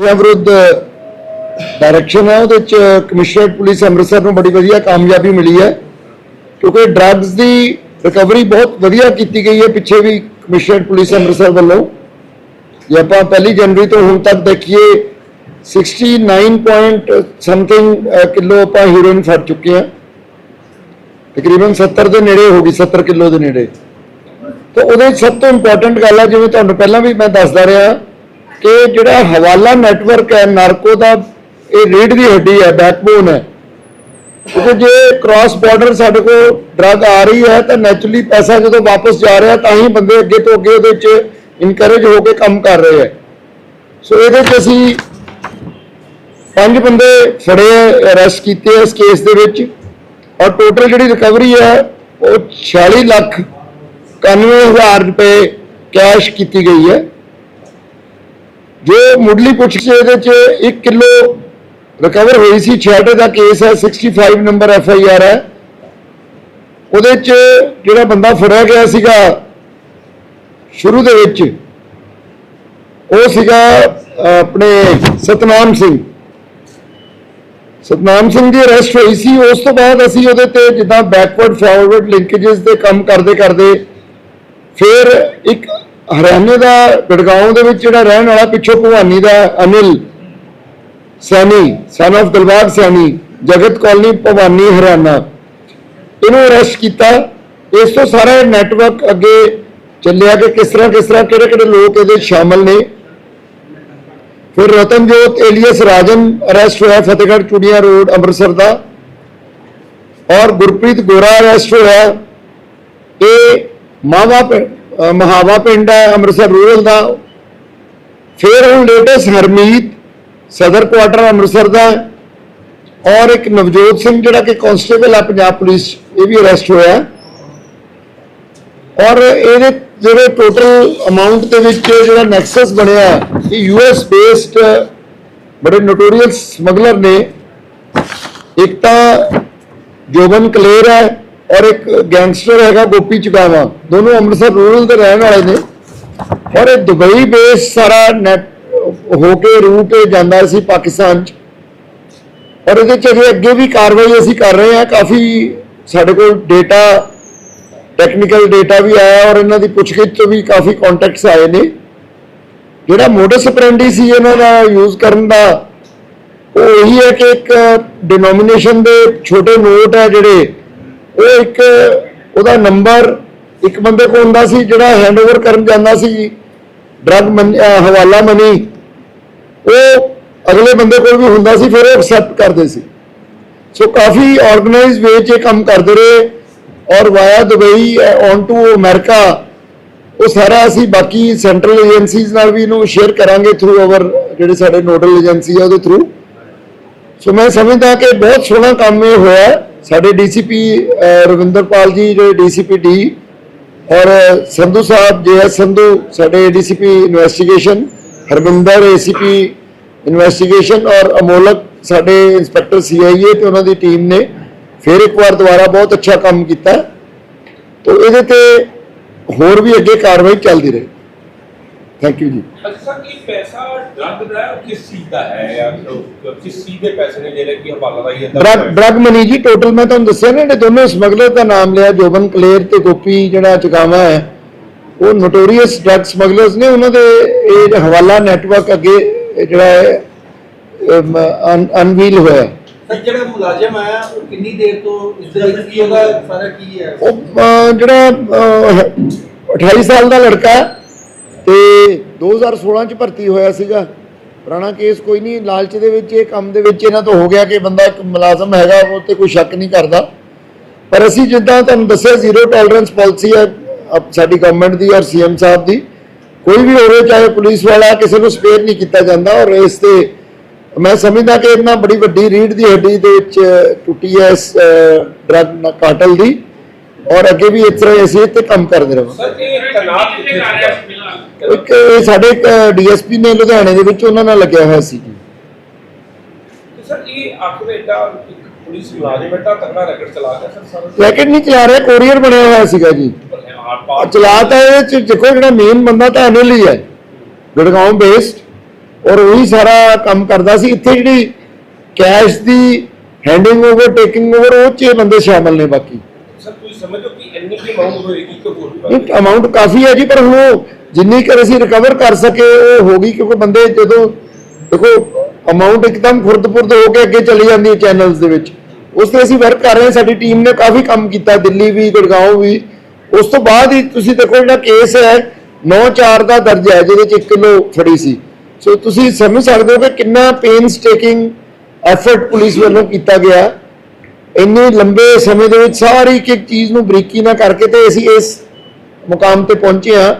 ਨਸ਼ਿਆਂ ਵਿਰੁੱਧ ਡਾਇਰੈਕਸ਼ਨ ਹੈ, ਉਹਦੇ ਚ ਕਮਿਸ਼ਨਰੇਟ ਪੁਲਿਸ ਅੰਮ੍ਰਿਤਸਰ ਨੂੰ ਬੜੀ ਵਧੀਆ ਕਾਮਯਾਬੀ ਮਿਲੀ ਹੈ। ਕਿਉਂਕਿ ਡਰੱਗਸ ਦੀ ਰਿਕਵਰੀ ਬਹੁਤ ਵਧੀਆ ਕੀਤੀ ਗਈ ਹੈ ਪਿੱਛੇ ਵੀ ਕਮਿਸ਼ਨਰੇਟ ਪੁਲਿਸ ਅੰਮ੍ਰਿਤਸਰ ਵੱਲੋਂ। ਜੇ ਆਪਾਂ ਪਹਿਲੀ ਜਨਵਰੀ ਤੋਂ ਹੁਣ ਤੱਕ ਦੇਖੀਏ 69 ਪੁਆਇੰਟ ਸਮਥਿੰਗ ਕਿਲੋ ਆਪਾਂ ਹੀਰੋਇਨ ਫੜ ਚੁੱਕੇ ਹਾਂ। ਤਕਰੀਬਨ 70 ਦੇ ਨੇੜੇ ਹੋ ਗਈ 70 ਕਿਲੋ ਦੇ ਨੇੜੇ। ਤੇ ਉਹਦੇ 'ਚ ਸਭ ਤੋਂ ਇੰਪੋਰਟੈਂਟ ਗੱਲ ਹੈ ਜਿਵੇਂ ਤੁਹਾਨੂੰ ਪਹਿਲਾਂ ਵੀ ਮੈਂ ਦੱਸਦਾ ਰਿਹਾ ਕਿ ਜਿਹੜਾ ਹਵਾਲਾ ਨੈਟਵਰਕ ਹੈ ਨਾਰਕੋ ਦਾ, ਇਹ ਰੀੜ ਦੀ ਹੱਡੀ ਹੈ ਬੈਕਬੋਨ ਹੈ। ਕਿਉਂਕਿ ਜੇ ਕ੍ਰਾਸ ਬਾਰਡਰ ਸਾਡੇ ਕੋਲ ਡਰੱਗ ਆ ਰਹੀ ਹੈ, ਤਾਂ ਨੈਚੁਰਲੀ ਪੈਸਾ ਜਦੋਂ ਵਾਪਸ ਜਾ ਰਿਹਾ, ਤਾਂ ਹੀ ਬੰਦੇ ਅੱਗੇ ਤੋਂ ਅੱਗੇ ਉਹਦੇ 'ਚ ਇਨਕਰੇਜ ਹੋ ਕੇ ਕੰਮ ਕਰ ਰਹੇ ਹੈ। ਸੋ ਇਹਦੇ 'ਚ ਅਸੀਂ ਪੰਜ ਬੰਦੇ ਫੜੇ ਅਰੈਸਟ ਕੀਤੇ ਇਸ ਕੇਸ ਦੇ ਵਿੱਚ। ਔਰ ਟੋਟਲ ਜਿਹੜੀ ਰਿਕਵਰੀ ਹੈ, ਉਹ 46 ਲੱਖ 91000 ਰੁਪਏ ਕੈਸ਼ ਕੀਤੀ ਗਈ ਹੈ। ਜੋ ਮੁੱਢਲੀ ਪੁੱਛਗਿੱਛ ਇਹਦੇ ਚ 1 ਕਿਲੋ ਰਿਕਵਰ ਹੋਈ ਸੀ ਛੇੜੇ ਦਾ ਕੇਸ ਹੈ 65 ਨੰਬਰ ਐਫ ਆਈ ਆਰ ਹੈ। ਉਹਦੇ ਚ ਜਿਹੜਾ ਬੰਦਾ ਫੜਿਆ ਗਿਆ ਸੀਗਾ ਸ਼ੁਰੂ ਦੇ ਵਿੱਚ, ਉਹ ਸੀਗਾ ਆਪਣੇ ਸਤਨਾਮ ਸਿੰਘ। ਸਤਨਾਮ ਸਿੰਘ ਦੀ ਅਰੈਸਟ ਹੋਈ ਸੀ। ਉਸ ਤੋਂ ਬਾਅਦ ਅਸੀਂ ਉਹਦੇ ਤੇ ਜਿੱਦਾਂ ਬੈਕਵਰਡ ਫਾਰਵਰਡ ਲਿੰਕੇजेस ਦੇ ਕੰਮ ਕਰਦੇ ਕਰਦੇ ਫਿਰ ਇੱਕ ਹਰਿਆਣੇ ਦਾ ਗੜਗਾਉਂ ਦੇ ਵਿੱਚ ਜਿਹੜਾ ਰਹਿਣ ਵਾਲਾ ਪਿੱਛੋਂ ਭਵਾਨੀ ਦਾ ਅਨਿਲ ਸੈਣੀ ਸਨ of ਦਲਬਾਗ ਸੈਣੀ, ਜਗਤ ਕਾਲਨੀ ਭਵਾਨੀ ਹਰਿਆਣਾ। ਇਹਨੂੰ ਅਰੈਸਟ ਕੀਤਾ। ਇਸ ਤੋਂ ਸਾਰਾ ਨੈਟਵਰਕ ਅੱਗੇ ਚੱਲਿਆ ਕਿ ਕਿਸ ਤਰ੍ਹਾਂ ਕਿਸ ਤਰ੍ਹਾਂ, ਕਿਹੜੇ ਕਿਹੜੇ ਲੋਕ ਇਹਦੇ 'ਚ ਸ਼ਾਮਲ ਨੇ। ਫਿਰ ਰਤਨਜੋਤ ਏਲੀਅਸ ਰਾਜਨ ਅਰੈਸਟ ਹੋਇਆ ਫਤਿਹਗੜ੍ਹ ਚੂੜੀਆਂ ਰੋਡ, ਅੰਮ੍ਰਿਤਸਰ ਦਾ। ਔਰ ਗੁਰਪ੍ਰੀਤ ਗੋਰਾ ਅਰੈਸਟ ਹੋਇਆ। ਇਹ ਮਾਵਾ ਪਿੰ- ਮਹਾਵਾ ਪਿੰਡ ਹੈ ਅੰਮ੍ਰਿਤਸਰ ਰੂਰਲ ਦਾ। ਫਿਰ ਹੁਣ ਲੇਟੈਸਟ ਹਰਮੀਤ ਸਦਰ ਕੁਆਟਰ ਅੰਮ੍ਰਿਤਸਰ ਦਾ ਔਰ ਇੱਕ ਨਵਜੋਤ ਸਿੰਘ ਜਿਹੜਾ ਕਿ ਕਾਂਸਟੇਬਲ ਹੈ ਪੰਜਾਬ ਪੁਲਿਸ ਇਹ ਵੀ ਅਰੈਸਟ ਹੋਇਆ ਔਰ ਇਹਦੇ ਜਿਹੜੇ ਟੋਟਲ ਅਮਾਉਂਟ ਦੇ ਵਿੱਚ ਜਿਹੜਾ ਨੈਕਸਸ ਬਣਿਆ ਹੈ, ਇਹ ਯੂਐਸ ਬੇਸਡ ਬੜੇ ਨੋਟੋਰੀਅਸ ਸਮਗਲਰ ਨੇ। ਇੱਕ ਤਾਂ ਜੋਬਨ ਕਲੇਰ ਹੈ ਔਰ ਇੱਕ ਗੈਂਗਸਟਰ ਹੈਗਾ ਗੋਪੀ ਚੁਗਾਵਾ, ਦੋਨੋਂ ਅੰਮ੍ਰਿਤਸਰ ਰੂਰਲ ਦੇ ਰਹਿਣ ਵਾਲੇ ਨੇ। ਔਰ ਇਹ ਦੁਬਈ ਬੇਸ ਸਾਰਾ ਨੈਟ ਹੋ ਕੇ ਰੂਟ ਜਾਂਦਾ ਸੀ ਪਾਕਿਸਤਾਨ ਚ। ਔਰ ਇਹਦੇ ਚ ਅਜੇ ਅੱਗੇ ਵੀ ਕਾਰਵਾਈ ਅਸੀਂ ਕਰ ਰਹੇ ਹਾਂ। ਕਾਫੀ ਸਾਡੇ ਕੋਲ ਡੇਟਾ ਟੈਕਨੀਕਲ ਡੇਟਾ ਵੀ ਆਇਆ ਔਰ ਇਹਨਾਂ ਦੀ ਪੁੱਛਗਿੱਛ ਤੋਂ ਵੀ ਕਾਫੀ ਕੰਟੈਕਟਸ ਆਏ ਨੇ। ਜਿਹੜਾ ਮੋਡਸ ਆਪਰੈਂਡੀ ਸੀ ਇਹਨਾਂ ਦਾ ਯੂਜ਼ ਕਰਨ ਦਾ, ਉਹ ਇਹੀ ਹੈ ਕਿ ਇੱਕ ਡਿਨੋਮੀਨੇਸ਼ਨ ਦੇ ਛੋਟੇ ਨੋਟ ਹੈ ਜਿਹੜੇ ਉਹ ਇੱਕ ਉਹਦਾ ਨੰਬਰ ਇੱਕ ਬੰਦੇ ਕੋਲ ਹੁੰਦਾ ਸੀ ਜਿਹੜਾ ਹੈਂਡਓਵਰ ਕਰਨ ਜਾਂਦਾ ਸੀ ਡਰਗ ਹਵਾਲਾ ਮਨੀ ਉਹ ਅਗਲੇ ਬੰਦੇ ਕੋਲ ਵੀ ਹੁੰਦਾ ਸੀ, ਫਿਰ ਉਹ ਐਕਸੈਪਟ ਕਰਦੇ ਸੀ। ਸੋ ਕਾਫੀ ਆਰਗੇਨਾਈਜ਼ ਵੇ 'ਚ ਇਹ ਕੰਮ ਕਰਦੇ ਰਹੇ ਔਰ via Dubai on to America, ਉਹ ਸਾਰਾ ਅਸੀਂ ਬਾਕੀ ਸੈਂਟਰਲ ਏਜੰਸੀਜ਼ ਨਾਲ ਵੀ ਇਹਨੂੰ ਸ਼ੇਅਰ ਕਰਾਂਗੇ ਥਰੂ ਆਵਰ ਜਿਹੜੇ ਸਾਡੇ ਨੋਡਲ ਏਜੰਸੀ ਆ ਉਹਦੇ ਥਰੂ ਸੋ ਮੈਂ ਸਮਝਦਾ ਕਿ ਬਹੁਤ ਸੋਹਣਾ ਕੰਮ ਇਹ ਹੋਇਆ ਹੈ। ਸਾਡੇ ਡੀਸੀਪੀ ਰਵਿੰਦਰਪਾਲ ਜੀ, ਜਿਹੜੇ ਡੀਸੀਪੀ ਡੀ, ਔਰ ਸੰਧੂ ਸਾਹਿਬ ਜੇ ਐਸ ਸੰਧੂ, ਸਾਡੇ DCP investigation Harvinder ACP investigation, ਔਰ ਅਮੋਲਕ, ਸਾਡੇ ਇੰਸਪੈਕਟਰ ਸੀਆਈਏ ਤੇ ਉਹਨਾਂ ਦੀ ਟੀਮ ਨੇ ਫਿਰ ਇੱਕ ਵਾਰ ਦੁਬਾਰਾ ਬਹੁਤ ਅੱਛਾ ਕੰਮ ਕੀਤਾ ਤੋ, ਇਹਦੇ ਤੇ ਹੋਰ ਵੀ ਅੱਗੇ ਕਾਰਵਾਈ ਚੱਲਦੀ ਰਹੇ ਥੈਂਕ ਯੂ ਜੀ ਅੱਛਾ ਇਹ ਪੈਸਾ ਡਰਗ ਦਾ ਹੈ, ਉਹ ਕਿਸ ਚੀਜ਼ ਦਾ ਹੈ? ਕਿਸ ਚੀਜ਼ ਦੇ ਪੈਸੇ ਨੇ ਜਿਹੜੇ ਕਿ ਹਵਾਲਾ ਦਾ ਹੀ ਅੰਦਰ ਡਰਗ ਡਰਗ ਮਨੀ ਜੀ ਟੋਟਲ ਮੈਂ ਤੁਹਾਨੂੰ ਦੱਸਿਆ ਨਾ ਜਿਹੜੇ ਦੋਨੋਂ ਸਮਗਲਰ ਦਾ ਨਾਮ ਲਿਆ ਜੋਬਨ ਕਲੇਰ ਤੇ ਗੋਪੀ ਜਿਹੜਾ ਚੁਕਾਵਾ ਹੈ। ਉਹ ਨੋਟੋਰੀਅਸ ਡਰਗ ਸਮਗਲਰਸ ਨੇ ਉਹਨਾਂ ਦੇ ਇਹ ਹਵਾਲਾ ਨੈਟਵਰਕ ਅੱਗੇ ਇਹ ਜਿਹੜਾ ਹੈ ਅਨਵੀਲ ਹੋਇਆ। ਜਿਹੜਾ ਮੁਲਾਜ਼ਮ ਆਇਆ ਉਹ ਕਿੰਨੀ ਦੇਰ ਤੋਂ ਇਸ ਦੇ ਵਿੱਚ ਕੀ ਉਹਦਾ ਸਾਰਾ ਕੀ ਹੈ? ਉਹ ਜਿਹੜਾ ਅਹ, 28 ਸਾਲ ਦਾ ਲੜਕਾ ਹੈ। ਤੇ 2016 ਚ ਭਰਤੀ ਹੋਇਆ ਸੀਗਾ। ਪੁਰਾਣਾ ਕੇਸ ਕੋਈ ਨਹੀਂ, ਲਾਲਚ ਦੇ ਵਿੱਚ, ਇਹ ਕੰਮ ਦੇ ਵਿੱਚ ਇਹਨਾਂ ਤੋਂ ਹੋ ਗਿਆ ਕਿ ਬੰਦਾ ਇੱਕ ਮੁਲਾਜ਼ਮ ਹੈਗਾ, ਉਹ ਤੇ ਕੋਈ ਸ਼ੱਕ ਨਹੀਂ ਕਰਦਾ। ਪਰ ਅਸੀਂ ਜਿੱਦਾਂ ਤੁਹਾਨੂੰ ਦੱਸਿਆ, ਜ਼ੀਰੋ ਟੋਲਰੈਂਸ ਪਾਲਿਸੀ ਹੈ ਸਾਡੀ ਗਵਰਨਮੈਂਟ ਦੀ ਔਰ ਸੀਐਮ ਸਾਹਿਬ ਦੀ। ਕੋਈ ਵੀ ਹੋਵੇ, ਚਾਹੇ ਪੁਲਿਸ ਵਾਲਾ, ਕਿਸੇ ਨੂੰ ਸਪੇਅਰ ਨਹੀਂ ਕੀਤਾ ਜਾਂਦਾ ਔਰ ਇਸ ਤੇ ਮੈਂ ਸਮਝਦਾ ਕਿ ਇਹਨਾਂ ਬੜੀ ਵੱਡੀ ਰੀੜ ਦੀ ਹੱਡੀ ਦੇ ਵਿੱਚ ਟੁੱਟੀ ਹੈ ਇਸ ਡਰਗ ਕਾਟਲ ਦੀ। ਔਰ ਅੱਗੇ ਵੀ ਇਸ ਤਰ੍ਹਾਂ ਅਸੀਂ ਇੱਥੇ ਕੰਮ ਕਰਦੇ ਰਹਾਂਗੇ। ਸਰ, ਇਹ ਤਨਾਤ ਕਿੱਥੇ ਇੱਕ ਇਹ ਸਾਡੇ ਇੱਕ ਡੀਐਸਪੀ ਨੇ ਲੁਧਿਆਣੇ ਦੇ ਵਿੱਚ ਉਹਨਾਂ ਨਾਲ ਲੱਗਿਆ ਹੋਇਆ ਸੀ। ਤੇ ਸਰ ਇਹ ਦੇ ਏਡਾ ਇੱਕ ਪੁਲਿਸ ਮੁਲਾਜ਼ਮ ਏਡਾ ਤਗੜਾ ਰੈਕਟ ਚਲਾ ਗਿਆ ਸਰ ਸਰ ਰੈਕਟ ਨਹੀਂ ਚਲਾ ਰਿਹਾ ਕੋਰੀਅਰ ਬਣਿਆ ਹੋਇਆ ਸੀਗਾ ਜੀ। ਆਰ ਆ ਪਾਰ ਚਲਾ ਤਾਂ ਇਹ ਚ ਦੇਖੋ ਜਿਹੜਾ ਮੇਨ ਬੰਦਾ ਤਾਂ ਅਨਿਲ ਹੀ ਹੈ ਗੁੜਗਾਉਂ ਬੇਸਡ ਔਰ ਉਹੀ ਸਾਰਾ ਕੰਮ ਕਰਦਾ ਸੀ। ਇੱਥੇ ਜਿਹੜੀ ਕੈਸ਼ ਦੀ ਹੈਂਡਿੰਗ ਓਵਰ ਟੇਕਿੰਗ ਓਵਰ ਉਹ 'ਚ ਬੰਦੇ ਸ਼ਾਮਲ ਨੇ ਬਾਕੀ। ਸਰ ਤੁਸੀਂ ਸਮਝੋ ਕਿ ਇੰਨੀ ਕੀ ਅਮਾਉਂਟ ਹੋਏਗੀ ਕਿ ਹੋਰ ਅਮਾਉਂਟ ਕਾਫੀ ਹੈ ਜੀ ਪਰ ਹੁਣ ਜਿੰਨੀ ਕਰ ਅਸੀਂ ਰਿਕਵਰ ਕਰ ਸਕੇ, ਉਹ ਹੋ ਗਈ ਕਿਉਂਕਿ ਬੰਦੇ ਜਦੋਂ ਦੇਖੋ ਅਮਾਉਂਟ ਇੱਕਦਮ ਖੁਰਦ-ਪੁਰਦ ਹੋ ਕੇ ਅੱਗੇ ਚਲੀ ਜਾਂਦੀ ਹੈ ਚੈਨਲਸ ਦੇ ਵਿੱਚ। ਉਸ ਤੇ ਅਸੀਂ ਵਰਕ ਕਰ ਰਹੇ ਹਾਂ, ਸਾਡੀ ਟੀਮ ਨੇ ਕਾਫੀ ਕੰਮ ਕੀਤਾ, ਦਿੱਲੀ ਵੀ ਗੁੜਗਾਉਂ ਵੀ। ਉਸ ਤੋਂ ਬਾਅਦ ਹੀ ਤੁਸੀਂ ਦੇਖੋ, ਜਿਹੜਾ ਕੇਸ ਹੈ 9-4 ਦਾ ਦਰਜ ਹੈ, ਜਿਹਦੇ ਚ 1 ਕਿਲੋ ਫੜੀ ਸੀ। ਸੋ ਤੁਸੀਂ ਸਮਝ ਸਕਦੇ ਹੋ ਕਿ ਕਿੰਨਾ ਪੇਨਸ ਟੇਕਿੰਗ ਐਫਰਟ ਪੁਲਿਸ ਵੱਲੋਂ ਕੀਤਾ ਗਿਆ। ਇੰਨੇ ਲੰਬੇ ਸਮੇਂ ਦੇ ਵਿੱਚ ਸਾਰੀ ਇੱਕ ਚੀਜ਼ ਨੂੰ ਬਰੀਕੀ ਨਾਲ ਕਰਕੇ ਤੇ ਅਸੀਂ ਇਸ ਮੁਕਾਮ ਤੇ ਪਹੁੰਚੇ ਹਾਂ।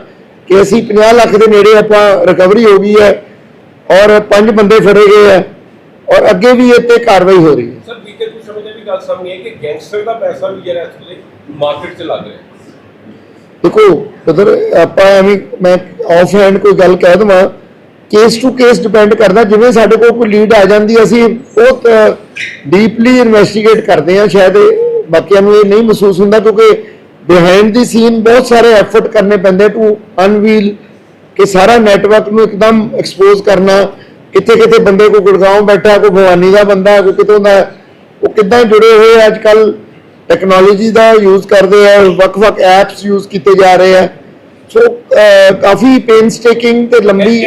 ਕਿ ਅਸੀਂ 50 ਲੱਖ ਦੇ ਨੇੜੇ ਆਪਾਂ ਰਿਕਵਰੀ ਹੋ ਗਈ ਹੈ ਔਰ ਪੰਜ ਬੰਦੇ ਫੜੇ ਗਏ ਹੈ ਔਰ ਅੱਗੇ ਵੀ ਇਹ ਤੇ ਕਾਰਵਾਈ ਹੋ ਰਹੀ ਹੈ। ਸਰ ਬੀਤੇ ਕੁਝ ਸਮੇਂ ਦੀ ਵੀ ਗੱਲ ਸਾਹਮਣੇ ਹੈ ਕਿ ਗੈਂਗਸਟਰ ਦਾ ਪੈਸਾ ਵੀ ਜਿਹੜਾ ਇਸ ਵੇਲੇ ਮਾਰਕੀਟ 'ਚ ਲੱਗ ਰਿਹਾ ਦੇਖੋ ਉਧਰ ਆਪਾਂ ਐਵੇਂ ਮੈਂ ਆਫ ਹੈਂਡ ਕੋਈ ਗੱਲ ਕਹਿ ਦਵਾਂ ਕੇਸ ਟੂ ਕੇਸ ਡਿਪੈਂਡ ਕਰਦਾ ਜਿਵੇਂ ਸਾਡੇ ਕੋਲ ਕੋਈ ਲੀਡ ਆ ਜਾਂਦੀ ਹੈ, ਅਸੀਂ ਬਹੁਤ ਡੀਪਲੀ ਇਨਵੈਸਟੀਗੇਟ ਕਰਦੇ ਹਾਂ ਸ਼ਾਇਦ ਬਾਕੀਆਂ ਨੂੰ ਇਹ ਨਹੀਂ ਮਹਿਸੂਸ ਹੁੰਦਾ ਕਿਉਂਕਿ ਬਿਹਾਈਂਡ ਦੀ ਸੀਨ ਬਹੁਤ ਸਾਰੇ ਐਫਰਟ ਕਰਨੇ ਪੈਂਦੇ ਟੂ ਅਨਵੀਲ ਕਿ ਸਾਰਾ ਨੈਟਵਰਕ ਨੂੰ ਇੱਕਦਮ ਐਕਸਪੋਜ਼ ਕਰਨਾ, ਕਿੱਥੇ ਕਿੱਥੇ ਬੰਦੇ ਕੋ ਗੁੜਗਾਉਂ ਬੈਠਾ, ਕੋਈ ਭਵਾਨੀ ਦਾ ਬੰਦਾ, ਕੋਈ ਕਿਤੋਂ ਦਾ, ਉਹ ਕਿੱਦਾਂ ਜੁੜੇ ਹੋਏ ਅੱਜ ਕੱਲ ਟੈਕਨੋਲੋਜੀ ਦਾ ਯੂਜ਼ ਕਰਦੇ ਆ, ਵੱਖ-ਵੱਖ ਐਪਸ ਯੂਜ਼ ਕੀਤੇ ਜਾ ਰਹੇ ਆ। ਸੋ ਕਾਫੀ ਪੇਨਸਟੇਕਿੰਗ ਤੇ ਲੰਬੀ